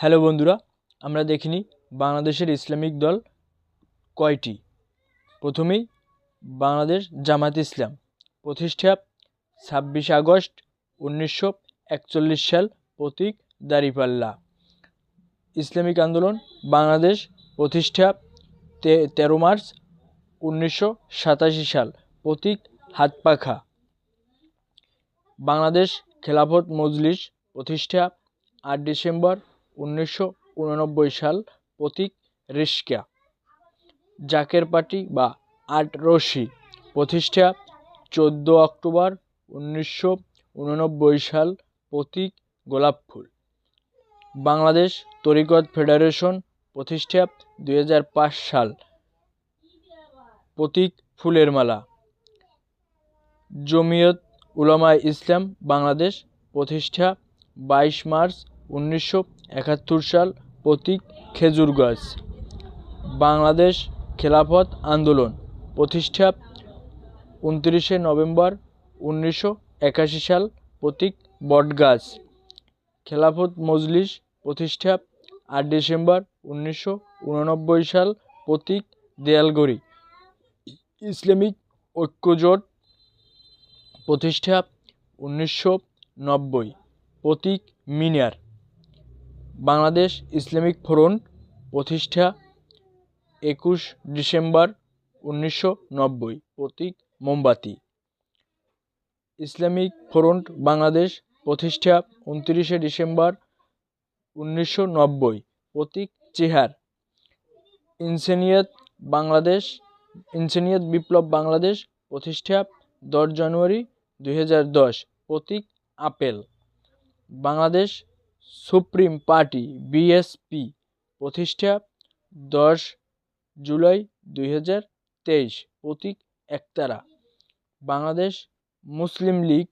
Hello বন্ধুরা, আমরা দেখিনি বাংলাদেশের ইসলামিক দল কয়টি? প্রথমেই বাংলাদেশ জামাত ইসলাম। প্রতিষ্ঠা ছাব্বিশে আগস্ট উনিশশো একচল্লিশ সাল প্রতীক দাঁড়িপাল্লা। ইসলামিক আন্দোলন বাংলাদেশ প্রতিষ্ঠা তেরো মার্চ উনিশশো সাতাশি সাল প্রতীক হাতপাখা। বাংলাদেশ খেলাফত মজলিস প্রতিষ্ঠা আট ডিসেম্বর উনিশশো উননব্বই সাল প্রতীক রিস্কা জাকের পার্টি বা আট রশি প্রতিষ্ঠা চোদ্দ অক্টোবর উনিশশো উননব্বই সাল প্রতীক গোলাপ ফুল। বাংলাদেশ তরিকত ফেডারেশন প্রতিষ্ঠা দু হাজার পাঁচ সাল প্রতীক ফুলের মালা। জমিয়ত উলামা ইসলাম বাংলাদেশ প্রতিষ্ঠা বাইশ মার্চ উনিশশো একাত্তর সাল প্রতীক খেজুর গাছ। বাংলাদেশ খেলাফত আন্দোলন প্রতিষ্ঠা উনত্রিশে নভেম্বর উনিশশো একাশি সাল প্রতীক বটগাছ খেলাফত মজলিস প্রতিষ্ঠা আট ডিসেম্বর উনিশশো উননব্বই সাল প্রতীক দেয়ালগড়ি ইসলামিক ঐক্যজোট প্রতিষ্ঠা উনিশশো নব্বই প্রতীক মিনার। বাংলাদেশ ইসলামিক ফ্রন্ট প্রতিষ্ঠা একুশ ডিসেম্বর উনিশশো নব্বই, প্রতীক মোমবাতি। ইসলামিক ফ্রন্ট বাংলাদেশ প্রতিষ্ঠা উনত্রিশে ডিসেম্বর উনিশশো নব্বই, প্রতীক চেহার। ইনসেনিয়ত বাংলাদেশ, ইনসেনিয়ত বিপ্লব বাংলাদেশ প্রতিষ্ঠা দশ জানুয়ারি দুই হাজার দশ, প্রতীক apple. Bangladesh supreme party BSP প্রতিষ্ঠা দশ জুলাই দুই হাজার তেইশ, প্রতীক একতারা। বাংলাদেশ মুসলিম লীগ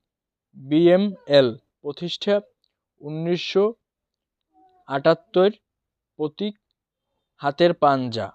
বিএমএল প্রতিষ্ঠা উনিশশো আটাত্তর, প্রতীক হাতের পাঞ্জা।